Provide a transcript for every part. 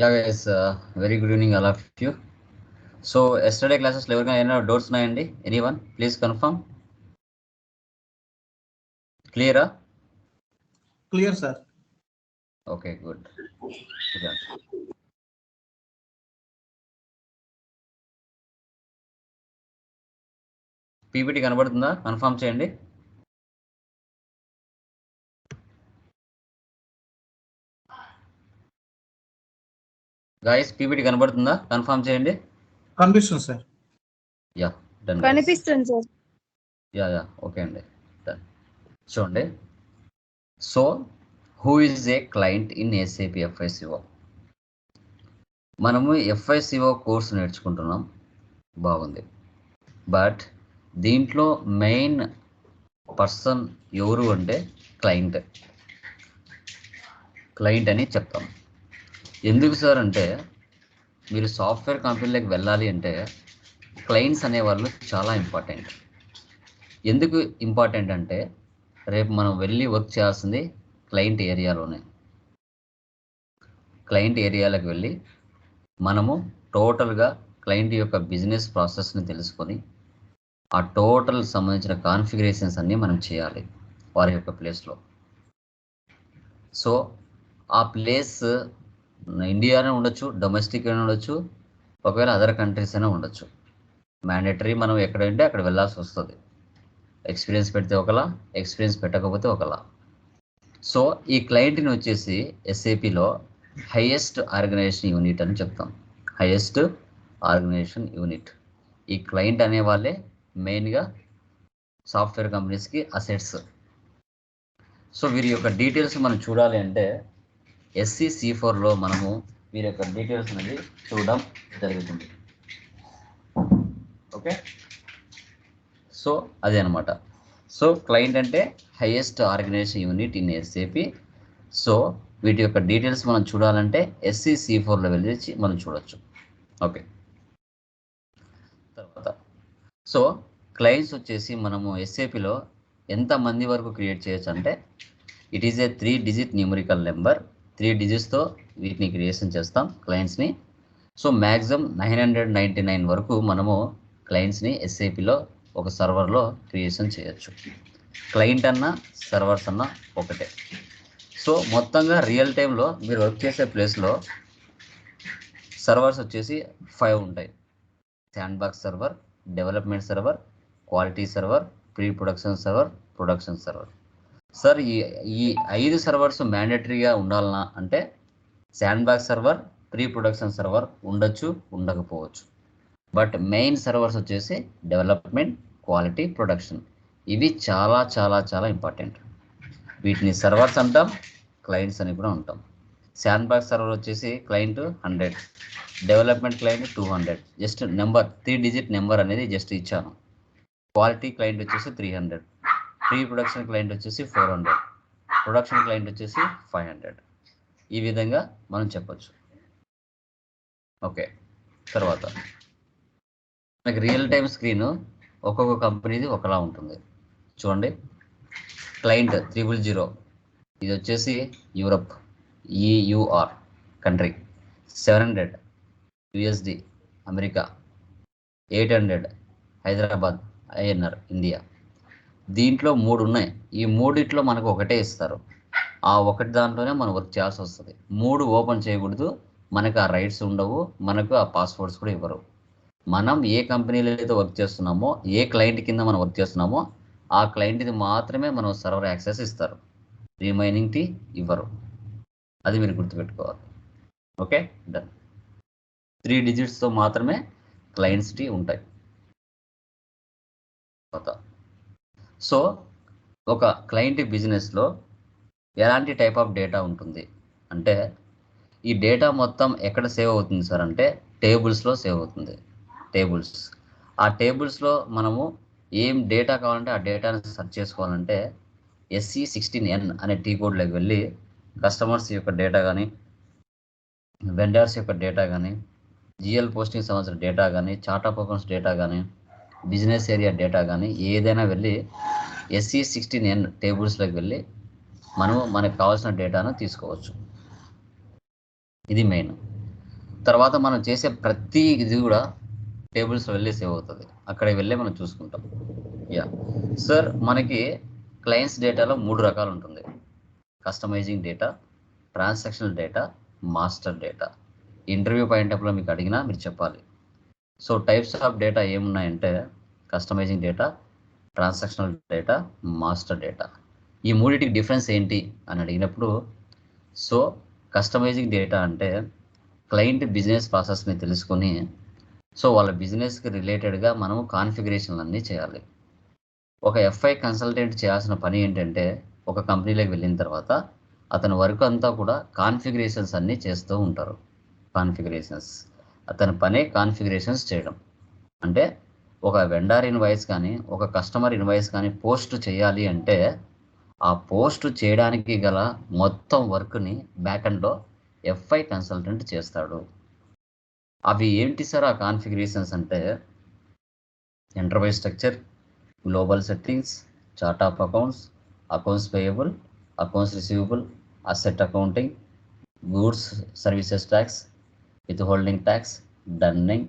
Guys, uh, very good evening, all of you. So, yesterday classes, ఎవరికైనా ఏమైనా doubts ఉన్నాయండి? Any one please confirm క్లియరా clear sir okay good PPT కనబడుతుందా? Confirm చేయండి. Guys PPT కనబడుతుందా? Confirm చేయండి. కనిపిస్తుంది సార్. యా డన్ కనిపిస్తుంది సార్. యా యా ఓకే అండి. డన్ చూడండి. So who is a client in ACP FICO మనము ఎఫ్ఐసిఓ కోర్సు నేర్చుకుంటున్నాం. బాగుంది. బట్ దీంట్లో మెయిన్ పర్సన్ ఎవరు అంటే క్లయింట్ క్లయింట్ అని చెప్తాం. ఎందుకు సార్ అంటే మీరు సాఫ్ట్వేర్ కంపెనీలోకి వెళ్ళాలి అంటే క్లయింట్స్ అనేవాళ్ళు చాలా ఇంపార్టెంట్. ఎందుకు ఇంపార్టెంట్ అంటే రేపు మనం వెళ్ళి వర్క్ చేయాల్సింది క్లయింట్ ఏరియాలోనే. క్లయింట్ ఏరియాలకు వెళ్ళి మనము టోటల్గా క్లయింట్ యొక్క బిజినెస్ ప్రాసెస్ని తెలుసుకొని ఆ టోటల్ సంబంధించిన కాన్ఫిగరేషన్స్ అన్నీ మనం చేయాలి వారి యొక్క ప్లేస్లో. సో ఆ ప్లేస్ ఇండియానే ఉండొచ్చు డొమెస్టిక్ అయినా ఉండొచ్చు ఒకవేళ అదర్ కంట్రీస్ అయినా ఉండొచ్చు. మ్యాండేటరీ మనం ఎక్కడంటే అక్కడ వెళ్ళాల్సి వస్తుంది. ఎక్స్పీరియన్స్ పెడితే ఒకలా ఎక్స్పీరియన్స్ పెట్టకపోతే ఒకలా. సో ఈ క్లయింట్ని వచ్చేసి ఎస్ఏపిలో హైయెస్ట్ ఆర్గనైజేషన్ యూనిట్ అని చెప్తాం. హైయెస్ట్ ఆర్గనైజేషన్ యూనిట్ ఈ క్లయింట్ అనే వాళ్ళే మెయిన్గా సాఫ్ట్వేర్ కంపెనీస్కి అసెట్స్ సో వీరి యొక్క డీటెయిల్స్ మనం చూడాలి అంటే ఎస్సీ సి ఫోర్లో మనము వీరి యొక్క డీటెయిల్స్ అనేది చూడడం జరుగుతుంది. ఓకే సో అదే అనమాట సో క్లయింట్ అంటే highest organisation unit in SAP so వీటి యొక్క డీటెయిల్స్ మనం చూడాలంటే ఎస్సీ సి ఫోర్లో వెళ్ళి మనం చూడొచ్చు. ఓకే తర్వాత సో క్లయింట్స్ వచ్చేసి మనము ఎస్ఏపిలో ఎంత మంది వరకు క్రియేట్ చేయొచ్చు అంటే it is a three digit numerical number three డిజిట్స్తో వీటిని క్రియేషన్ చేస్తాం క్లయింట్స్ని so maximum nine hundred ninety nine వరకు మనము క్లయింట్స్ని ఎస్ఏపిలో ఒక సర్వర్లో క్రియేషన్ చేయొచ్చు. క్లయింట్ అన్న సర్వర్స్ అన్న ఒకటే. సో మొత్తంగా రియల్ టైంలో మీరు వర్క్ చేసే ప్లేస్లో సర్వర్స్ వచ్చేసి ఫైవ్ ఉంటాయి. Sandbox server development server quality server pre production server production server sir ఈ ఈ ఐదు సర్వర్స్ మ్యాండేటరీగా ఉండాలనా అంటే sandbox server pre production server ఉండొచ్చు ఉండకపోవచ్చు. బట్ మెయిన్ సర్వర్స్ వచ్చేసి డెవలప్మెంట్ క్వాలిటీ ప్రొడక్షన్. ఇవి చాలా చాలా చాలా ఇంపార్టెంట్. వీటిని సర్వర్స్ అంటాం క్లయింట్స్ అని కూడా ఉంటాం శాండ్ బాక్స్ సర్వర్ వచ్చేసి client hundred development client two hundred. Just number three digit number అనేది జస్ట్ ఇచ్చాను. క్వాలిటీ క్లయింట్ వచ్చేసి three hundred. Pre production client వచ్చేసి ఫోర్ హండ్రెడ్. ప్రొడక్షన్ క్లయింట్ వచ్చేసి ఫైవ్ హండ్రెడ్. ఈ విధంగా మనం చెప్పచ్చు. ఓకే తర్వాత. మనకి రియల్ టైం స్క్రీన్ ఒక్కొక్క కంపెనీది ఒకలా ఉంటుంది. చూడండి. Client triple zero. ఇది వచ్చేసి Europe. EUR country. Seven hundred. USD America. Eight hundred. Hyderabad INR India. దీంట్లో మూడు ఉన్నాయి ఈ మూడిట్లో మనకు ఒకటే ఇస్తారు. ఆ ఒకటి దాంట్లోనే మనం వర్క్ చేయాల్సి వస్తుంది. మూడు ఓపెన్ చేయకూడదు. మనకు ఆ రైట్స్ ఉండవు. మనకు ఆ పాస్వర్డ్స్ కూడా ఇవ్వరు. మనం ఏ కంపెనీలో అయితే వర్క్ చేస్తున్నామో ఏ క్లయింట్ కింద మనం వర్క్ చేస్తున్నామో ఆ క్లయింట్ది మాత్రమే మనం సర్వర్ యాక్సెస్ ఇస్తారు. రిమైనింగ్ టీ ఇవ్వరు. అది మీరు గుర్తుపెట్టుకోవాలి. ఓకే డన్ త్రీ డిజిట్స్తో మాత్రమే క్లయింట్స్ టీ ఉంటాయి. సో ఒక క్లయింట్ బిజినెస్లో ఎలాంటి టైప్ ఆఫ్ డేటా ఉంటుంది? అంటే ఈ డేటా మొత్తం ఎక్కడ సేవ్ అవుతుంది సార్ అంటే టేబుల్స్లో సేవ్ అవుతుంది. టేబుల్స్ ఆ టేబుల్స్లో మనము ఏం డేటా కావాలంటే ఆ డేటాని సెర్చ్ చేసుకోవాలంటే ఎస్సీ సిక్స్టీన్ ఎన్ అనే టీ కోడ్లోకి వెళ్ళి కస్టమర్స్ యొక్క డేటా కానీ వెండర్స్ యొక్క డేటా కానీ జిఎల్ పోస్టింగ్ సంబంధించిన డేటా కానీ చార్ట్ ఆఫ్ అకౌంట్స్ డేటా కానీ బిజినెస్ ఏరియా డేటా కానీ ఏదైనా వెళ్ళి ఎస్సీ సిక్స్టీన్ ఎన్ టేబుల్స్లోకి వెళ్ళి మనము మనకు కావాల్సిన డేటాను తీసుకోవచ్చు. ఇది మెయిన్. తర్వాత మనం చేసే ప్రతి ఇది కూడా టేబుల్స్ వెళ్ళి సేవ్ అవుతుంది. అక్కడికి వెళ్ళి మనం చూసుకుంటాం. యా సార్ మనకి క్లయింట్స్ డేటాలో మూడు రకాలు ఉంటుంది. Customising data transactional data master data interview point ఆఫ్లో మీకు అడిగినా మీరు చెప్పాలి. So types of data ఏమున్నాయంటే customising data transactional data master data ఈ మూడింటికి డిఫరెన్స్ ఏంటి అని అడిగినప్పుడు సో కస్టమైజింగ్ డేటా అంటే క్లయింట్ బిజినెస్ ప్రాసెస్ని తెలుసుకొని సో వాళ్ళ బిజినెస్కి రిలేటెడ్గా మనము కాన్ఫిగరేషన్లు అన్నీ చేయాలి. ఒక ఎఫ్ఐ కన్సల్టెంట్ చేయాల్సిన పని ఏంటంటే ఒక కంపెనీలోకి వెళ్ళిన తర్వాత అతని వర్క్ అంతా కూడా కాన్ఫిగరేషన్స్ అన్నీ చేస్తూ ఉంటారు. కాన్ఫిగరేషన్స్ అతని పనే కాన్ఫిగరేషన్స్ చేయడం. అంటే ఒక వెండార్ ఇన్వాయిస్ కానీ ఒక కస్టమర్ ఇన్వాయిస్ కానీ పోస్ట్ చేయాలి అంటే ఆ పోస్ట్ చేయడానికి గల మొత్తం వర్క్ని బ్యాకెండ్లో ఎఫ్ఐ కన్సల్టెంట్ చేస్తాడు. అవి ఏంటి సార్ ఆ కాన్ఫిగరేషన్స్ అంటే? Enterprise structure global settings chart of accounts accounts payable accounts receivable asset accounting goods services tax withholding tax dunning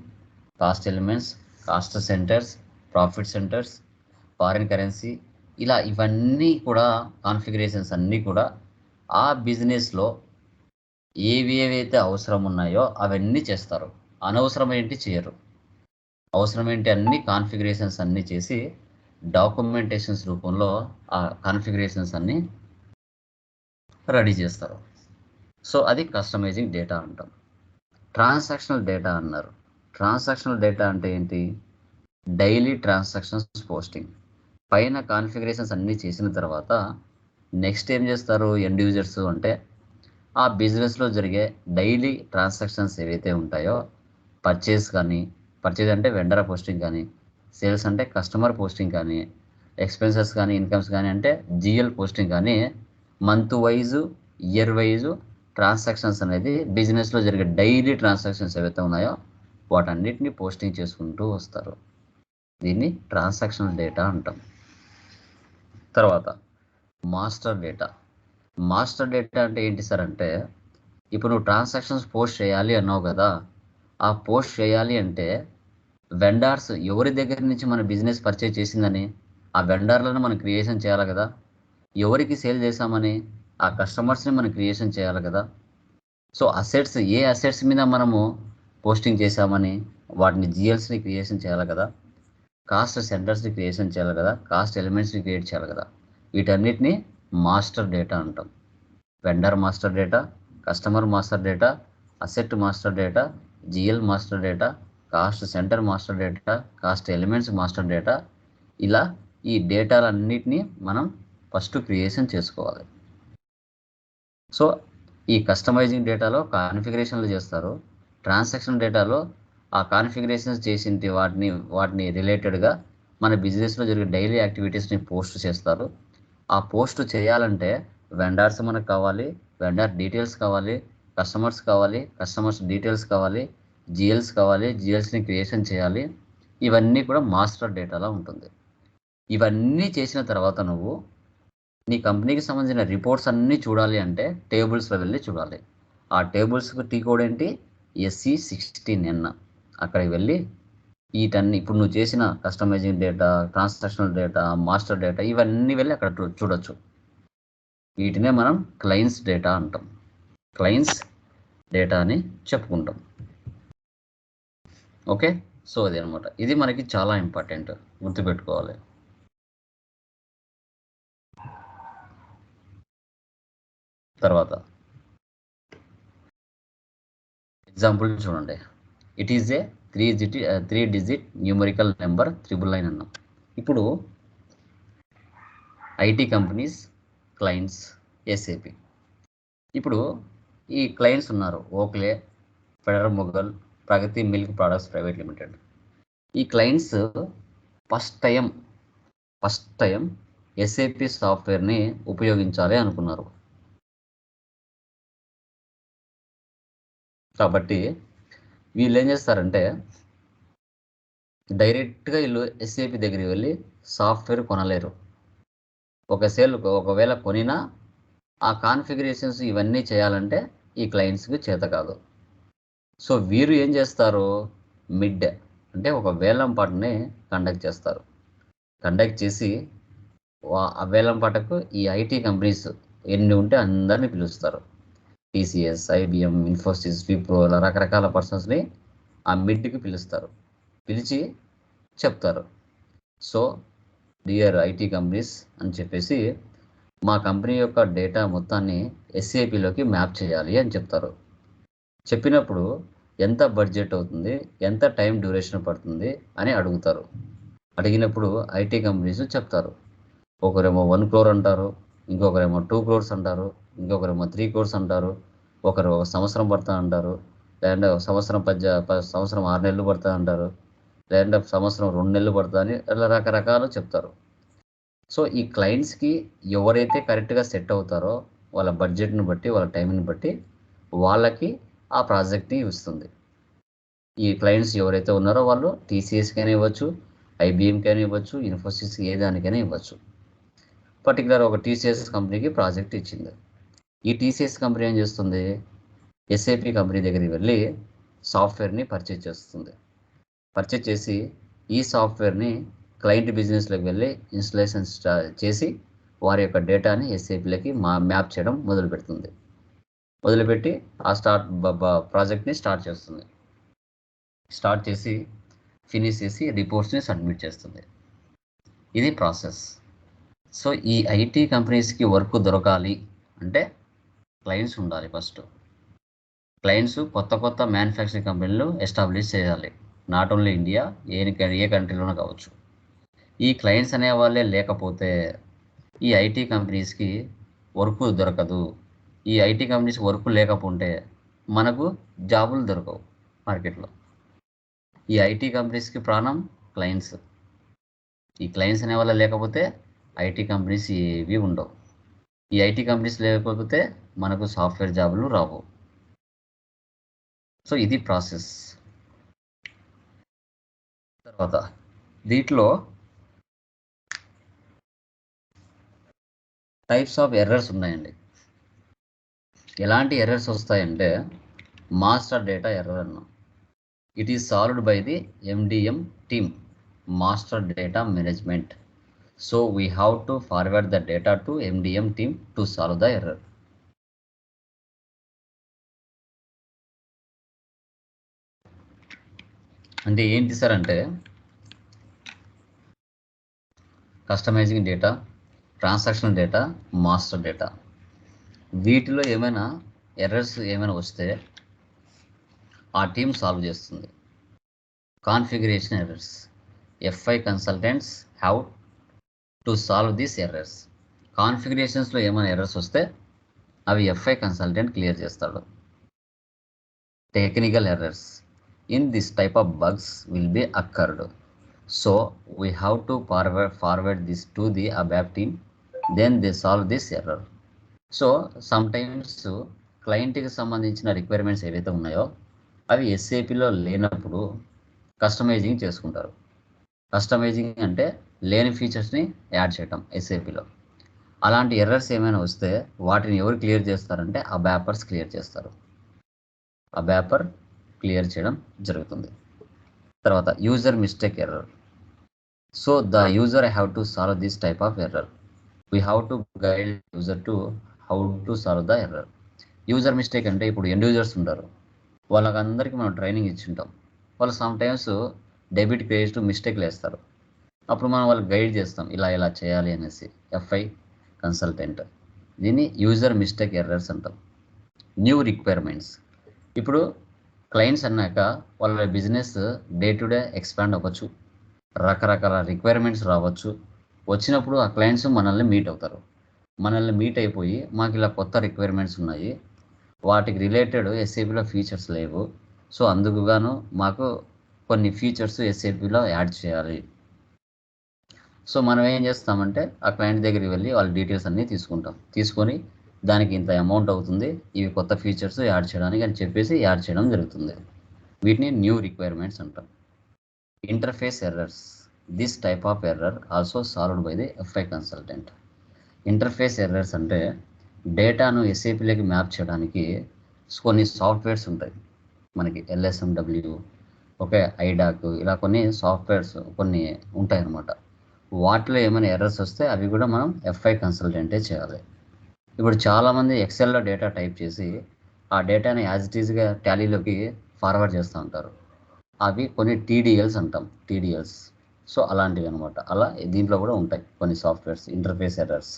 cost elements cost centres profit centres foreign currency ఇలా ఇవన్నీ కూడా configurations అన్నీ కూడా ఆ బిజినెస్లో ఏవి ఏవైతే అవసరం ఉన్నాయో అవన్నీ చేస్తారు. అనవసరం ఏంటి? చేయరు. అవసరం ఏంటి? అన్ని కాన్ఫిగరేషన్స్ అన్నీ చేసి డాక్యుమెంటేషన్స్ రూపంలో ఆ కాన్ఫిగరేషన్స్ అన్నీ రెడీ చేస్తారు. సో అది కస్టమైజింగ్ డేటా అంటాం. ట్రాన్సాక్షనల్ డేటా అన్నారు. ట్రాన్సాక్షనల్ డేటా అంటే ఏంటి? Daily transactions posting. పైన కాన్ఫిగరేషన్స్ అన్నీ చేసిన తర్వాత నెక్స్ట్ ఏం చేస్తారు ఎండ్ యూజర్స్ అంటే ఆ బిజినెస్లో జరిగే డైలీ ట్రాన్సాక్షన్స్ ఏవైతే ఉంటాయో పర్చేస్ కానీ పర్చేజ్ అంటే వెండర్ పోస్టింగ్ కానీ సేల్స్ అంటే కస్టమర్ పోస్టింగ్ కానీ ఎక్స్పెన్సెస్ కానీ ఇన్కమ్స్ కానీ అంటే జిఎల్ పోస్టింగ్ కానీ month wise year wise transactions అనేది బిజినెస్లో జరిగే డైలీ ట్రాన్సాక్షన్స్ ఏవైతే ఉన్నాయో వాటన్నిటిని పోస్టింగ్ చేసుకుంటూ వస్తారు. దీన్ని ట్రాన్సాక్షన్ డేటా అంటాం. తర్వాత మాస్టర్ డేటా. మాస్టర్ డేటా అంటే ఏంటి సార్ అంటే ఇప్పుడు నువ్వు ట్రాన్సాక్షన్స్ పోస్ట్ చేయాలి అన్నావు కదా ఆ పోస్ట్ చేయాలి అంటే వెండార్స్ ఎవరి దగ్గర నుంచి మన బిజినెస్ పర్చేజ్ చేసిందని ఆ వెండార్లను మనం క్రియేషన్ చేయాలి కదా ఎవరికి సేల్ చేసామని ఆ కస్టమర్స్ని మనం క్రియేషన్ చేయాలి కదా. సో అసెట్స్ ఏ అసెట్స్ మీద మనము పోస్టింగ్ చేసామని వాటిని జిఎల్స్ని క్రియేషన్ చేయాలి కదా. కాస్ట్ సెంటర్స్ని క్రియేషన్ చేయాలి కదా. కాస్ట్ ఎలిమెంట్స్ని క్రియేట్ చేయాలి కదా. వీటన్నిటిని మాస్టర్ డేటా అంటాం. Vendor master data customer master data asset master data GL master data cost centre master data cost elements master data ఇలా ఈ డేటాలన్నిటినీ మనం ఫస్ట్ క్రియేషన్ చేసుకోవాలి. సో ఈ కస్టమైజింగ్ డేటాలో కాన్ఫిగరేషన్లు చేస్తారు. ట్రాన్సాక్షన్ డేటాలో ఆ కాన్ఫిగరేషన్స్ చేసింటి వాటిని వాటిని రిలేటెడ్గా మన బిజినెస్లో జరిగే డైలీ యాక్టివిటీస్ని పోస్ట్ చేస్తారు. ఆ పోస్ట్ చేయాలంటే వెండర్స్ మనకు కావాలి వెండర్ డీటెయిల్స్ కావాలి కస్టమర్స్ కావాలి కస్టమర్స్ డీటెయిల్స్ కావాలి జిఎల్స్ కావాలి జిఎల్స్ని క్రియేషన్ చేయాలి. ఇవన్నీ కూడా మాస్టర్ డేటాలో ఉంటుంది. ఇవన్నీ చేసిన తర్వాత నువ్వు నీ కంపెనీకి సంబంధించిన రిపోర్ట్స్ అన్నీ చూడాలి అంటే టేబుల్స్లో వెళ్ళి చూడాలి. ఆ టేబుల్స్కి టీ కోడ్ ఏంటి? ఎస్సీ సిక్స్టీన్ ఎన్ అక్కడికి వెళ్ళి వీటన్ని ఇప్పుడు నువ్వు చేసిన customising data transactional data master data ఇవన్నీ వెళ్ళి అక్కడ చూడొచ్చు. వీటినే మనం క్లయింట్స్ డేటా అంటాం. క్లయింట్స్ డేటా అని చెప్పుకుంటాం. ఓకే? సో అది అనమాట ఇది మనకి చాలా ఇంపార్టెంట్ గుర్తుపెట్టుకోవాలి. తర్వాత. ఎగ్జాంపుల్ చూడండి. It is a three digit three digit numerical number triple nine అన్నాం. ఇప్పుడు ఐటీ కంపెనీస్ క్లయింట్స్ ఎస్ఏపి ఇప్పుడు ఈ క్లయింట్స్ ఉన్నారు. Oakley federal Mughal Pragati milk products private limited ఈ clients first time first time SAP సాఫ్ట్వేర్ని ఉపయోగించాలి అనుకున్నారు. కాబట్టి వీళ్ళు ఏం చేస్తారంటే డైరెక్ట్గా వీళ్ళు ఎస్ఏపి దగ్గరికి వెళ్ళి సాఫ్ట్వేర్ కొనలేరు. ఒక సేల్ ఒకవేళ కొనినా ఆ కాన్ఫిగరేషన్స్ ఇవన్నీ చేయాలంటే ఈ క్లయింట్స్కి చేత కాదు. సో వీరు ఏం చేస్తారు? మిడ్ అంటే ఒక వేలం పాటని కండక్ట్ చేస్తారు. కండక్ట్ చేసి వా- ఆ వేలం పాటకు ఈ ఐటీ కంపెనీస్ ఎన్ని ఉంటే అందరినీ పిలుస్తారు. టీసీఎస్ ఐబిఎం ఇన్ఫోసిస్ విప్రో ఇలా రకరకాల పర్సన్స్ని ఆ మిడ్కి పిలుస్తారు. పిలిచి చెప్తారు. సో డియర్ ఐటీ కంపెనీస్ అని చెప్పేసి మా కంపెనీ యొక్క డేటా మొత్తాన్ని ఎస్ఏపిలోకి మ్యాప్ చేయాలి అని చెప్తారు. చెప్పినప్పుడు ఎంత బడ్జెట్ అవుతుంది ఎంత టైం డ్యూరేషన్ పడుతుంది అని అడుగుతారు. అడిగినప్పుడు ఐటీ కంపెనీస్ చెప్తారు. ఒకరేమో వన్ క్రోర్ అంటారు ఇంకొకరేమో టూ క్రోర్స్ అంటారు. ఇంకొకరేమో త్రీ కోర్స్ అంటారు ఒకరు ఒక సంవత్సరం పడతా అంటారు లేదంటే ఒక సంవత్సరం పద్య సంవత్సరం ఆరు నెలలు పడతా అంటారు లేదంటే సంవత్సరం రెండు నెలలు పడతా అని అలా రకరకాలు చెప్తారు. సో ఈ క్లయింట్స్కి ఎవరైతే కరెక్ట్గా సెట్ అవుతారో వాళ్ళ బడ్జెట్ని బట్టి వాళ్ళ టైంని బట్టి వాళ్ళకి ఆ ప్రాజెక్ట్ని ఇస్తుంది. ఈ క్లయింట్స్ ఎవరైతే ఉన్నారో వాళ్ళు టీసీఎస్కైనా ఇవ్వచ్చు ఐబిఎంకైనా ఇవ్వచ్చు ఇన్ఫోసిస్కి ఏ దానికైనా ఇవ్వచ్చు. పర్టికులర్ ఒక టీసీఎస్ కంపెనీకి ప్రాజెక్ట్ ఇచ్చింది. ఈ టీసీఎస్ కంపెనీ ఏం చేస్తుంది? ఎస్ఏపి కంపెనీ దగ్గరికి వెళ్ళి సాఫ్ట్వేర్ని పర్చేజ్ చేస్తుంది. పర్చేజ్ చేసి ఈ సాఫ్ట్వేర్ని క్లయింట్ బిజినెస్లోకి వెళ్ళి ఇన్స్టలేషన్ స్టా చేసి వారి యొక్క డేటాని ఎస్ఏపిలకి మా మ్యాప్ చేయడం మొదలు పెడుతుంది. మొదలుపెట్టి ఆ స్టార్ట్ ప్రాజెక్ట్ని స్టార్ట్ చేస్తుంది. స్టార్ట్ చేసి ఫినిష్ చేసి రిపోర్ట్స్ని సబ్మిట్ చేస్తుంది. ఇది ప్రాసెస్ సో ఈ ఐటీ కంపెనీస్కి వర్క్ దొరకాలి అంటే క్లయింట్స్ ఉండాలి ఫస్ట్ క్లయింట్స్ కొత్త కొత్త మ్యానుఫ్యాక్చరింగ్ కంపెనీలు ఎస్టాబ్లిష్ చేయాలి. నాట్ ఓన్లీ ఇండియా ఏ ఏ కంట్రీలోనూ కావచ్చు. ఈ క్లయింట్స్ అనే వాళ్ళే లేకపోతే ఈ ఐటీ కంపెనీస్కి వర్క్ దొరకదు. ఈ ఐటీ కంపెనీస్ వర్క్ లేకపోతే మనకు జాబులు దొరకవు మార్కెట్లో ఈ ఐటీ కంపెనీస్కి ప్రాణం క్లయింట్స్ ఈ క్లయింట్స్ అనే వాళ్ళ లేకపోతే ఐటీ కంపెనీస్ ఏవి ఉండవు. ఈ ఐటీ కంపెనీస్ లేకపోతే మనకు సాఫ్ట్వేర్ జాబులు రావు. సో ఇది ప్రాసెస్. తర్వాత దీంట్లో టైప్స్ ఆఫ్ ఎర్రర్స్ ఉన్నాయండి. ఎలాంటి ఎర్రర్స్ వస్తాయంటే మాస్టర్ డేటా ఎర్రర్ అన్నాం. It is solved by the MDM team master data management. So we have to forward the data to MDM team to solve the error. అంటే ఏంటి sir అంటే customising data transaction data master data వీటిలో ఏమైనా errors ఏమైనా వస్తే ఆ team solve చేస్తుంది. Configuration errors FI consultants have to solve these errors కాన్ఫిగరేషన్స్లో ఏమైనా ఎర్రర్స్ వస్తే అవి ఎఫ్ఐ కన్సల్టెంట్ క్లియర్ చేస్తాడు. Technical errors in this type of bugs will be occurred so we have to forward forward this to the ABAP team then they solve this error so sometimes క్లయింట్కి సంబంధించిన requirements ఏవైతే ఉన్నాయో అవి ఎస్ఏపిలో లేనప్పుడు customising చేసుకుంటారు. Customising అంటే లేని ఫీచర్స్ని add చేయటం ఎస్ఏపిలో అలాంటి ఎర్రర్స్ ఏమైనా వస్తే వాటిని ఎవరు క్లియర్ చేస్తారంటే ఆ బ్యాపర్స్ క్లియర్ చేస్తారు. ఆ బ్యాపర్ క్లియర్ చేయడం జరుగుతుంది. తర్వాత user mistake error so the user I have to solve this type of error we have to guide user to how to solve the error user mistake అంటే ఇప్పుడు ఎండ్ యూజర్స్ ఉంటారు. వాళ్ళకందరికీ మనం ట్రైనింగ్ ఇచ్చింటాం. వాళ్ళు సమ్ టైమ్స్ డెబిట్ క్రెడిట్ మిస్టేక్లు వేస్తారు అప్పుడు మనం వాళ్ళకి గైడ్ చేస్తాం ఇలా ఇలా చేయాలి అనేసి ఎఫ్ఐ కన్సల్టెంట్ దీన్ని యూజర్ మిస్టేక్ ఎర్రర్స్ అంటాం. న్యూ రిక్వైర్మెంట్స్ ఇప్పుడు క్లయింట్స్ అన్నాక వాళ్ళ business day to day expand అవ్వచ్చు. రకరకాల రిక్వైర్మెంట్స్ రావచ్చు. వచ్చినప్పుడు ఆ క్లయింట్స్ మనల్ని మీట్ అవుతారు. మనల్ని మీట్ అయిపోయి మాకు ఇలా కొత్త రిక్వైర్మెంట్స్ ఉన్నాయి. వాటికి రిలేటెడ్ ఎస్ఏపిలో ఫీచర్స్ లేవు. సో అందుకుగాను మాకు కొన్ని ఫీచర్స్ ఎస్ఏపిలో యాడ్ చేయాలి. సో మనం ఏం చేస్తామంటే ఆ క్లయింట్ దగ్గరికి వెళ్ళి వాళ్ళ డీటెయిల్స్ అన్నీ తీసుకుంటాం. తీసుకొని దానికి ఇంత అమౌంట్ అవుతుంది. ఇవి కొత్త ఫీచర్స్ యాడ్ చేయడానికి అని చెప్పేసి యాడ్ చేయడం జరుగుతుంది. వీటిని న్యూ రిక్వైర్మెంట్స్ అంటాం. Interface errors this type of error also solved by the FI consultant interface errors అంటే డేటాను ఎస్ఏపీలోకి మ్యాప్ చేయడానికి కొన్ని సాఫ్ట్వేర్స్ ఉంటాయి. మనకి ఎల్ఎస్ఎండబ్ల్యూ ఓకే ఐడాక్ ఇలా కొన్ని సాఫ్ట్వేర్స్ కొన్ని ఉంటాయి అన్నమాట వాటిలో ఏమైనా ఎర్రర్స్ వస్తే అవి కూడా మనం ఎఫ్ఐ కన్సల్టెంటే చేయాలి. ఇప్పుడు చాలామంది ఎక్సెల్లో డేటా టైప్ చేసి ఆ డేటాని యాజ్ ఇట్ ఈజ్గా టాలీలోకి ఫార్వర్డ్ చేస్తూ ఉంటారు. అవి కొన్ని టీడీఎల్స్ అంటాం టీడీఎల్స్ సో అలాంటివి అనమాట అలా దీంట్లో కూడా ఉంటాయి కొన్ని సాఫ్ట్వేర్స్ ఇంటర్ఫేస్ ఎర్రర్స్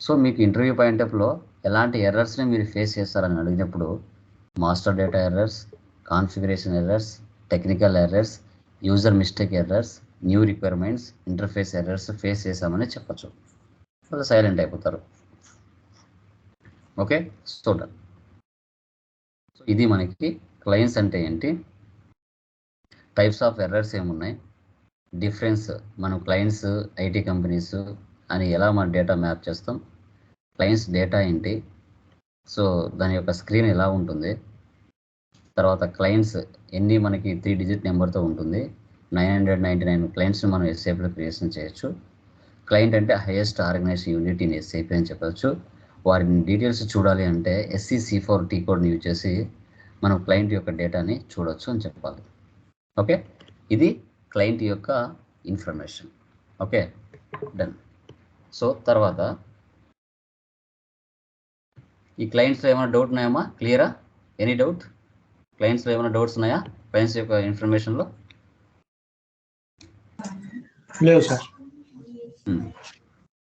సో మీకు ఇంటర్వ్యూ పాయింటప్లో ఎలాంటి ఎర్రర్స్ని మీరు ఫేస్ చేస్తారని అడిగినప్పుడు master data errors configuration errors technical errors user mistake errors new requirements interface errors face చేశామని చెప్పచ్చు. సైలెంట్ అయిపోతారు. ఓకే? So done. సో ఇది మనకి క్లయింట్స్ అంటే ఏంటి? టైప్స్ ఆఫ్ ఎర్రర్స్ ఏమున్నాయి? డిఫరెన్స్ మనం క్లయింట్స్ ఐటీ కంపెనీస్ అని ఎలా మన డేటా మ్యాప్ చేస్తాం? క్లయింట్స్ డేటా ఏంటి? సో దాని యొక్క స్క్రీన్ ఎలా ఉంటుంది? తర్వాత క్లయింట్స్ ఎన్ని మనకి త్రీ డిజిట్ నెంబర్తో ఉంటుంది? నైన్ హండ్రెడ్ నైంటీ నైన్ క్లయింట్స్ని మనం ఎస్ఏపీలో క్రియేషన్ చేయొచ్చు. క్లయింట్ అంటే highest organisation unit in SAP అని చెప్పవచ్చు వారిని డీటెయిల్స్ చూడాలి అంటే ఎస్సీ సి ఫోర్ టీ కోడ్ని యూజ్ చేసి మనం క్లయింట్ యొక్క డేటాని చూడొచ్చు అని చెప్పాలి. ఓకే ఇది క్లయింట్ యొక్క ఇన్ఫర్మేషన్ ఓకే డన్ సో తర్వాత ఈ క్లయింట్స్లో ఏమైనా డౌట్ ఉన్నాయమ్మా? క్లియరా ఎనీ డౌట్ క్లయింట్స్లో ఏమైనా డౌట్స్ ఉన్నాయా? క్లయింట్స్ యొక్క ఇన్ఫర్మేషన్లో లేవు సార్. Hmm.